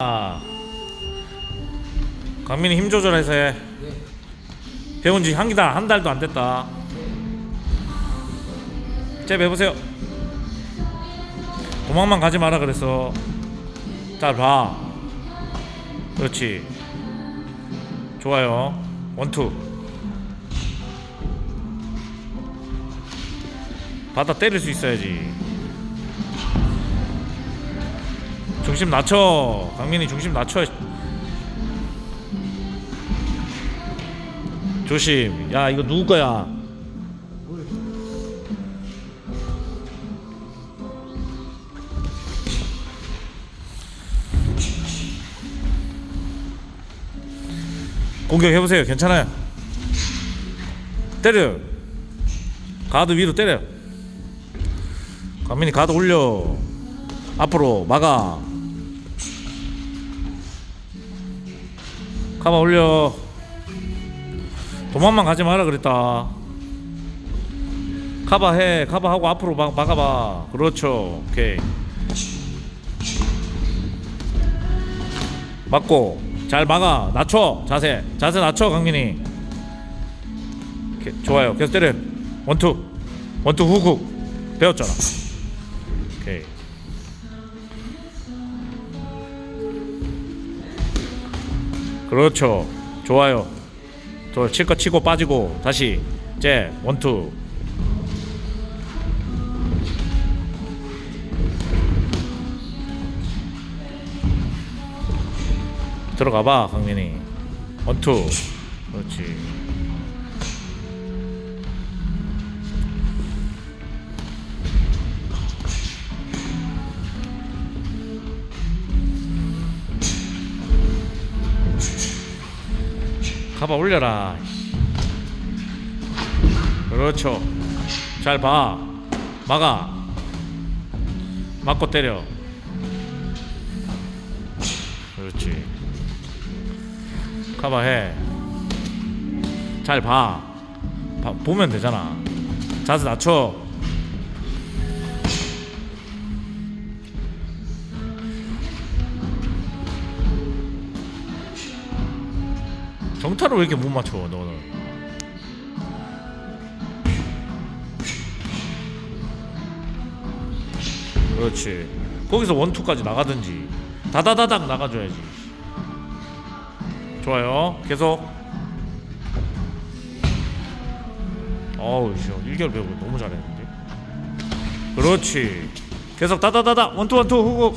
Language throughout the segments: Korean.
아. 강민이 힘 조절해서 해. 배운 지한 달, 한 달도 안 됐다. 잽 해보세요. 도망만 가지 마라 그랬어. 잘 봐. 그렇지. 좋아요. 원투. 받아 때릴 수 있어야지. 중심 낮춰. 강민이 중심 낮춰. 조심. 야 이거 누구 거야? 공격해 보세요. 괜찮아요. 때려. 가드 위로 때려. 강민이 가드 올려. 앞으로 막아. 가봐 올려. 도망만 가지 마라 그랬다. 카바 해. 카바 하고 앞으로 막, 막아봐. 그렇죠. 오케이. 맞고 잘 막아. 낮춰. 자세. 자세 낮춰 강민이. 좋아요. 계속 때려. 원투. 원투 훅훅. 배웠잖아. 오케이. 그렇죠. 좋아요. 저 칠 거 치고 빠지고 다시 제 원투. 들어가 봐 강민이. 원투. 그렇지. 가봐 올려라. 그렇죠. 잘 봐. 막아. 맞고 때려. 그렇지. 가봐 해. 잘 봐. 봐. 보면 되잖아. 자세 낮춰. 정타를 왜 이렇게 못 맞춰 너는? 그렇지. 거기서 원투까지 나가든지 다다다닥 나가줘야지. 좋아요. 계속. 어우, 씨, 1개월 배우고 너무 잘했는데. 그렇지. 계속 다다다다 원투 원투 후국.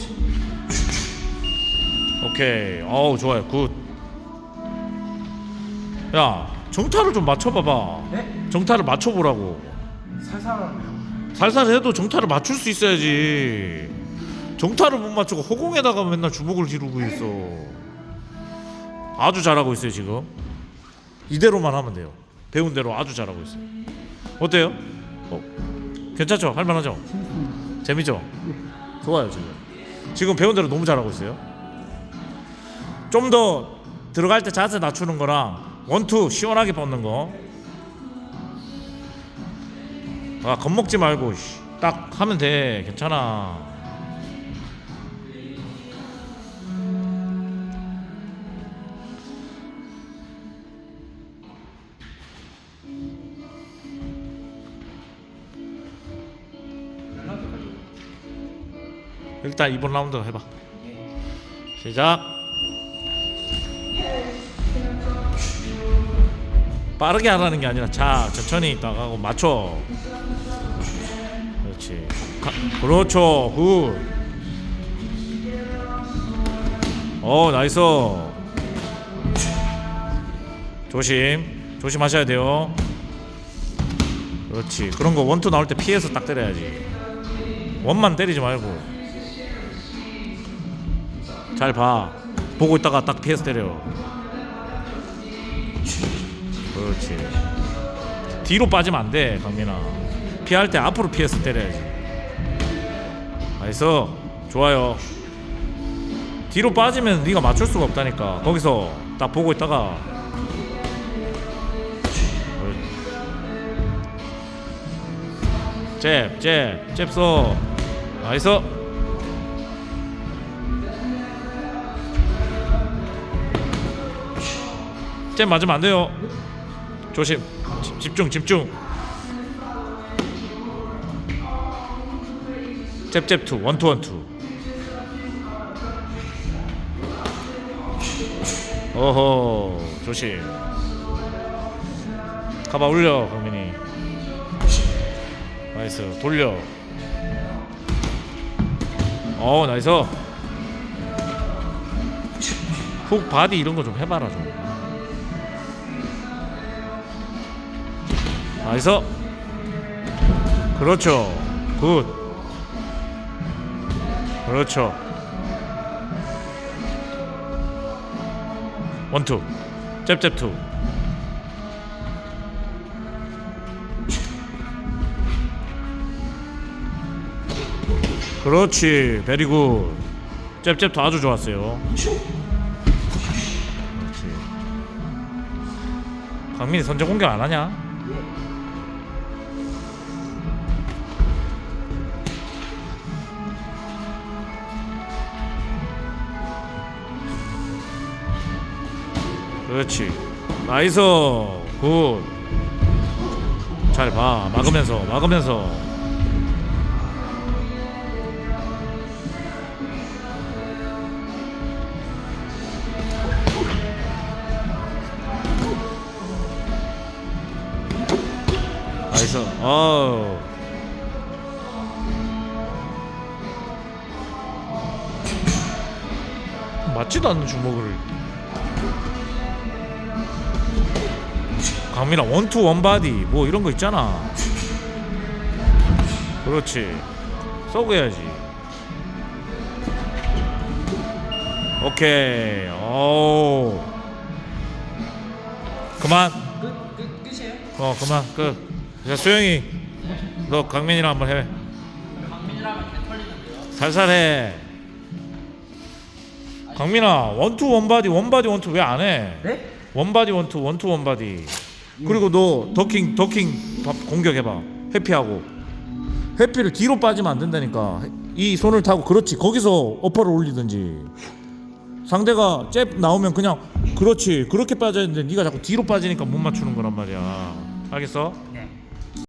오케이. 어우, 좋아요. 굿. 야, 정타를 좀 맞춰봐봐. 네? 정타를 맞춰보라고. 살살하네요. 살살 해도 정타를 맞출 수 있어야지. 정타를 못 맞추고 허공에다가 맨날 주먹을 지르고 있어. 아주 잘하고 있어요 지금. 이대로만 하면 돼요. 배운 대로 아주 잘하고 있어요. 어때요? 어, 괜찮죠? 할만하죠? 재밌죠? 좋아요 지금. 지금 배운 대로 너무 잘하고 있어요. 좀 더 들어갈 때 자세 낮추는 거랑 원투 시원하게 뻗는 거. 아 겁먹지 말고 씨, 딱 하면 돼. 괜찮아. 일단 이번 라운드 해봐. 시작 빠르게 하라는 게 아니라 자 천천히 나가고 맞춰 그렇지. 가, 그렇죠. 굿. 어, 나이스. 조심. 조심하셔야 돼요. 그렇지. 그런 거 원투 나올 때 피해서 딱 때려야지. 원만 때리지 말고. 잘 봐. 보고 있다가 딱 피해서 때려. 그렇지. 뒤로 빠지면 안돼 강민아. 피할 때 앞으로 피해서 때려야지. 나이스 좋아요. 뒤로 빠지면 네가 맞출 수가 없다니까. 거기서 딱 보고 있다가. 잽, 잽, 잽 써. 나이스 잽 맞으면 안 돼요. 조심. 집- 집중 집중. 잽잽 투 원투 원투. 어허 조심. 가봐 올려 강민이. 나이스 돌려. 어 나이스. 훅 바디 이런 거 좀 해봐라 좀. 나이스. 그렇죠. 굿. 그렇죠. 원투. 잽잽 투. 그렇지. 베리굿. 잽잽투 아주 좋았어요. 그렇지. 강민이 선제 공격 안 하냐? 그렇지. 나이스. 굿. 잘 봐. 막으면서 막으면서. 나이스. 아우. 맞지도 않는 주먹을 강민아 원투 원바디 뭐 이런 거 있잖아. 그렇지. 쏘고야지. 오케이. 오 그만. 끝, 끝, 끝이에요? 어 그만. 끝자 수영이 너 강민이랑 한번 해. 강민이라면 개 털리는데요? 살살 해. 강민아 원투 원바디 원바디 원투 왜 안 해? 네? 원바디 원투 원투 원바디 그리고 너 더킹 더킹 밥 공격해봐. 회피하고. 회피를 뒤로 빠지면 안 된다니까. 이 손을 타고 그렇지. 거기서 어퍼를 올리든지. 상대가 잽 나오면 그냥 그렇지. 그렇게 빠져야 되는데 네가 자꾸 뒤로 빠지니까 못 맞추는 거란 말이야. 알겠어?